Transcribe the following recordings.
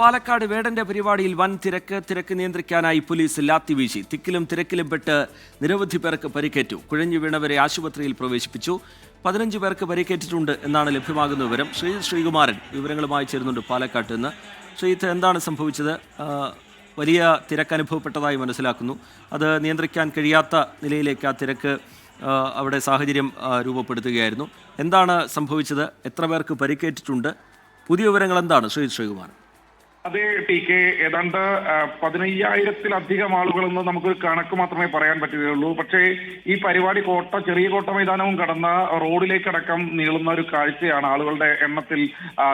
പാലക്കാട് വേടന്റെ പരിപാടിയിൽ വൻ തിരക്ക് തിരക്ക് നിയന്ത്രിക്കാനായി പോലീസ് ലാത്തി വീശി. തിക്കിലും തിരക്കിലും പെട്ട് നിരവധി പേർക്ക് പരിക്കേറ്റു. കുഴഞ്ഞു വീണവരെ ആശുപത്രിയിൽ പ്രവേശിപ്പിച്ചു. പതിനഞ്ച് പേർക്ക് പരിക്കേറ്റിട്ടുണ്ട് എന്നാണ് ലഭ്യമാകുന്ന വിവരം. ശ്രീ ശ്രീകുമാരൻ വിവരങ്ങളുമായി ചേരുന്നുണ്ട് പാലക്കാട്ട് നിന്ന്. ശ്രീത്ത് എന്താണ് സംഭവിച്ചത്? വലിയ തിരക്ക് അനുഭവപ്പെട്ടതായി മനസ്സിലാക്കുന്നു. അത് നിയന്ത്രിക്കാൻ കഴിയാത്ത നിലയിലേക്ക് ആ തിരക്ക് അവിടെ സാഹചര്യം രൂപപ്പെടുത്തുകയായിരുന്നു. എന്താണ് സംഭവിച്ചത്? എത്ര പേർക്ക് പരിക്കേറ്റിട്ടുണ്ട്? പുതിയ വിവരങ്ങൾ എന്താണ്? ശ്രീ ശ്രീകുമാരൻ. അതെ ടി കെ ഏതാണ്ട് പതിനയ്യായിരത്തിലധികം ആളുകളെന്ന് നമുക്ക് കണക്ക് മാത്രമേ പറയാൻ പറ്റുകയുള്ളൂ. പക്ഷേ ഈ പരിപാടി കോട്ട ചെറിയ കോട്ട മൈതാനവും കടന്ന റോഡിലേക്കടക്കം നീളുന്ന ഒരു കാഴ്ചയാണ് ആളുകളുടെ എണ്ണത്തിൽ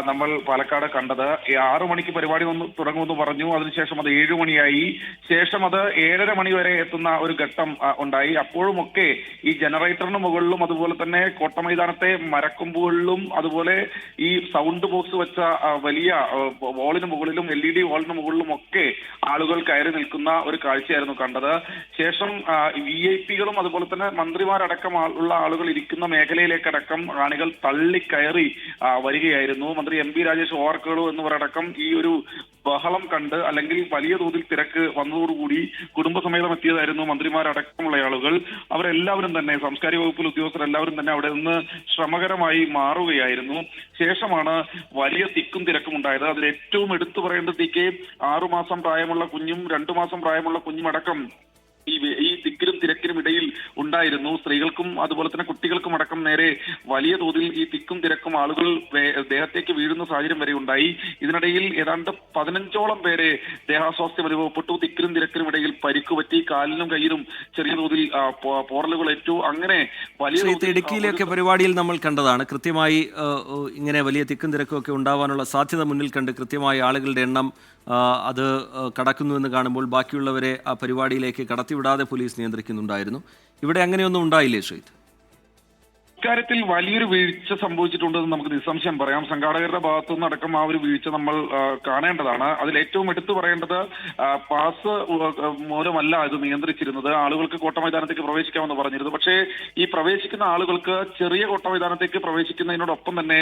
നമ്മൾ പാലക്കാട് കണ്ടത്. ആറു മണിക്ക് പരിപാടി വന്ന് തുടങ്ങുമെന്ന് പറഞ്ഞു. അതിനുശേഷം അത് ഏഴു മണിയായി. ശേഷം അത് ഏഴര മണി വരെ എത്തുന്ന ഒരു ഘട്ടം ഉണ്ടായി. അപ്പോഴുമൊക്കെ ഈ ജനറേറ്ററിന് മുകളിലും അതുപോലെ തന്നെ കോട്ട മൈതാനത്തെ മരക്കൊമ്പുകളിലും അതുപോലെ ഈ സൗണ്ട് ബോക്സ് വെച്ച വലിയ വോളിന് മുകളിലും എൽ ഇ ഡി വാളിന് മുകളിലും ഒക്കെ ആളുകൾ കയറി നിൽക്കുന്ന ഒരു കാഴ്ചയായിരുന്നു കണ്ടത്. ശേഷം വി ഐ പികളും അതുപോലെ തന്നെ മന്ത്രിമാരടക്കം ഉള്ള ആളുകൾ ഇരിക്കുന്ന മേഖലയിലേക്കടക്കം കാണികൾ തള്ളിക്കയറി വരികയായിരുന്നു. മന്ത്രി എം പി രാജേഷ് ഓർക്കേളു എന്നിവരടക്കം ഈ ഒരു ബഹളം കണ്ട് അല്ലെങ്കിൽ വലിയ തോതിൽ തിരക്ക് വന്നതോടുകൂടി കുടുംബസമേതം എത്തിയതായിരുന്നു മന്ത്രിമാരടക്കമുള്ള ആളുകൾ. അവരെല്ലാവരും തന്നെ സാംസ്കാരിക വകുപ്പിൽ ഉദ്യോഗസ്ഥർ എല്ലാവരും തന്നെ അവിടെ നിന്ന് ശ്രമകരമായി മാറുകയായിരുന്നു. ശേഷമാണ് വലിയ തിക്കും തിരക്കും ഉണ്ടായത്. അതിൽ ഏറ്റവും എടുത്തു പറയേണ്ടത് കെ ആറുമാസം പ്രായമുള്ള കുഞ്ഞും രണ്ടു മാസം പ്രായമുള്ള കുഞ്ഞും അടക്കം ഈ ഈ തിക്കിലും തിരക്കിനും ഇടയിൽ ഉണ്ടായിരുന്നു. സ്ത്രീകൾക്കും അതുപോലെ തന്നെ കുട്ടികൾക്കും അടക്കം നേരെ വലിയ തോതിൽ ഈ തിക്കും തിരക്കും ആളുകൾ ദേഹത്തേക്ക് വീഴുന്ന സാഹചര്യം വരെ ഉണ്ടായി. ഇതിനിടയിൽ ഏതാണ്ട് പതിനഞ്ചോളം പേരെ ദേഹാസ്വാസ്ഥ്യം അനുഭവപ്പെട്ടു തിക്കിലും തിരക്കിനും ഇടയിൽ പരിക്ക് പറ്റി കാലിനും കയ്യിലും ചെറിയ തോതിൽ പോറലുകൾ ഏറ്റു. അങ്ങനെ വലിയ ഇടുക്കിയിലൊക്കെ പരിപാടിയിൽ നമ്മൾ കണ്ടതാണ്. കൃത്യമായി ഇങ്ങനെ വലിയ തിക്കും തിരക്കും ഒക്കെ ഉണ്ടാവാനുള്ള സാധ്യത മുന്നിൽ കണ്ട് കൃത്യമായി ആളുകളുടെ എണ്ണം അത് കടക്കുന്നു കടക്കുന്നുവെന്ന് കാണുമ്പോൾ ബാക്കിയുള്ളവരെ ആ പരിപാടിയിലേക്ക് കടത്തിവിടാതെ പോലീസ് നിയന്ത്രിക്കുന്നുണ്ടായിരുന്നു. ഇവിടെ അങ്ങനെയൊന്നും ഉണ്ടായില്ലേ ശ്രീത്ത് ഇക്കാര്യത്തിൽ വലിയൊരു വീഴ്ച സംഭവിച്ചിട്ടുണ്ടെന്ന് നമുക്ക് നിസ്സംശയം പറയാം. സംഘാടകരുടെ ഭാഗത്തു നിന്നടക്കം ആ ഒരു വീഴ്ച നമ്മൾ കാണേണ്ടതാണ്. അതിൽ ഏറ്റവും എടുത്തു പറയേണ്ടത് പാസ് മൂലമല്ല ഇത് നിയന്ത്രിച്ചിരുന്നത്. ആളുകൾക്ക് കോട്ട മൈതാനത്തേക്ക് പ്രവേശിക്കാമെന്ന് പറഞ്ഞിരുന്നു. പക്ഷേ ഈ പ്രവേശിക്കുന്ന ആളുകൾക്ക് ചെറിയ കോട്ട മൈതാനത്തേക്ക് പ്രവേശിക്കുന്നതിനോടൊപ്പം തന്നെ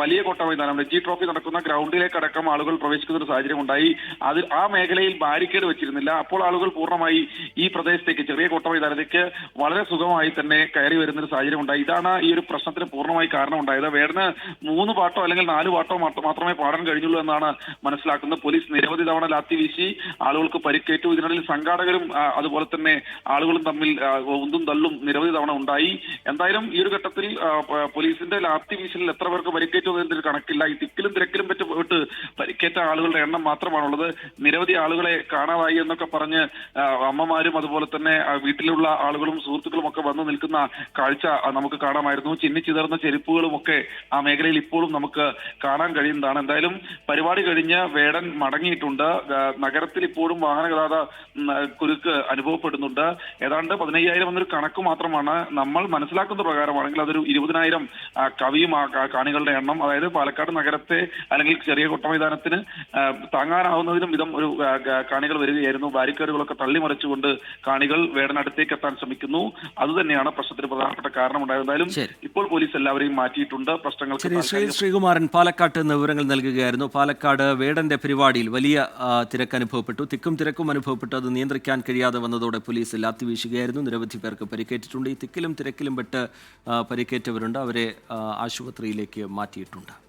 വലിയ കോട്ട മൈതാനം രഞ്ജി ട്രോഫി നടക്കുന്ന ഗ്രൗണ്ടിലേക്ക് അടക്കം ആളുകൾ പ്രവേശിക്കുന്ന ഒരു സാഹചര്യം ഉണ്ടായി അതിൽ ആ മേഖലയിൽ ബാരിക്കേഡ് വെച്ചിരുന്നില്ല. അപ്പോൾ ആളുകൾ പൂർണമായി ഈ പ്രദേശത്തേക്ക് ചെറിയ കോട്ട മൈതാനത്തേക്ക് വളരെ സുഖമായി തന്നെ കയറി വരുന്ന ഒരു സാഹചര്യം ഉണ്ടായി ഇതാണ് ഈ ഒരു പ്രശ്നത്തിന് പൂർണമായി കാരണമുണ്ടായത്. വേടന് മൂന്ന് പാട്ടോ അല്ലെങ്കിൽ നാല് പാട്ടോ മാത്ര- മാത്രമേ പാടാൻ കഴിഞ്ഞുള്ളൂ എന്നാണ് മനസ്സിലാക്കുന്നത്. പോലീസ് നിരവധി തവണ ലാത്തി വീശി ആളുകൾക്ക് പരിക്കേറ്റു. ഇതിനിടയിൽ സംഘാടകരും അതുപോലെ തന്നെ ആളുകളും തമ്മിൽ ഉന്തും തള്ളും നിരവധി തവണ ഉണ്ടായി. എന്തായാലും ഈ ഒരു ഘട്ടത്തിൽ പോലീസിന്റെ ലാത്തി വീശലിൽ എത്ര പേർക്ക് പരിക്കേറ്റു എന്നതിന്റെ കണക്കില്ല. ഈ തിക്കിലും തിരക്കിലും പറ്റി പോയിട്ട് പരിക്കേറ്റ ആളുകളുടെ എണ്ണം മാത്രമാണുള്ളത്. നിരവധി ആളുകളെ കാണാതായി എന്നൊക്കെ പറഞ്ഞ് അമ്മമാരും അതുപോലെ തന്നെ വീട്ടിലുള്ള ആളുകളും സുഹൃത്തുക്കളും ഒക്കെ വന്നു നിൽക്കുന്ന കാഴ്ച നമുക്ക് നമുക്ക് ചിന്നിച്ചിതർന്ന ചെരുപ്പുകളും ഒക്കെ ആ മേഖലയിൽ ഇപ്പോഴും നമുക്ക് കാണാൻ കഴിയുന്നതാണ്. എന്തായാലും പരിപാടി കഴിഞ്ഞ് വേടൻ മടങ്ങിയിട്ടുണ്ട്. നഗരത്തിൽ ഇപ്പോഴും വാഹന ഗതാഗത കുരുക്ക് അനുഭവപ്പെടുന്നുണ്ട്. ഏതാണ്ട് പതിനയ്യായിരം എന്നൊരു കണക്ക് മാത്രമാണ് നമ്മൾ മനസ്സിലാക്കുന്ന പ്രകാരമാണെങ്കിൽ അതൊരു ഇരുപതിനായിരം കവിയും കാണികളുടെ എണ്ണം. അതായത് പാലക്കാട് നഗരത്തെ അല്ലെങ്കിൽ ചെറിയ കൊട്ട മൈതാനത്തിന് ആ, താങ്ങാനാവുന്നതിനും വിധം ഒരു കാണികൾ വരികയായിരുന്നു. ബാരിക്കേഡുകളൊക്കെ തള്ളിമറിച്ചുകൊണ്ട് കാണികൾ വേടനടുത്തേക്ക് എത്താൻ ശ്രമിക്കുന്നു. അതുതന്നെയാണ് പ്രശ്നത്തിന് പ്രധാനപ്പെട്ട കാരണമുണ്ടായത്. എന്തായാലും. ഇപ്പോൾ പോലീസ് എല്ലാവരെയും മാറ്റിയിട്ടുണ്ട്. പ്രശ്നങ്ങൾക്ക് ശരി ശ്രീ ശ്രീകുമാരൻ പാലക്കാട്ട് നിന്ന് വിവരങ്ങൾ നൽകുകയായിരുന്നു. പാലക്കാട് വേടന്റെ പരിപാടിയിൽ വലിയ തിരക്ക് അനുഭവപ്പെട്ടു. തിക്കും തിരക്കും അനുഭവപ്പെട്ടു. അത് നിയന്ത്രിക്കാൻ കഴിയാതെ വന്നതോടെ പോലീസ് ലാത്തി വീശുകയായിരുന്നു നിരവധി പേർക്ക് പരിക്കേറ്റിട്ടുണ്ട്. ഈ തിക്കിലും തിരക്കിലും പെട്ട് പരിക്കേറ്റവരുണ്ട്. അവരെ ആശുപത്രിയിലേക്ക് മാറ്റിയിട്ടുണ്ട്.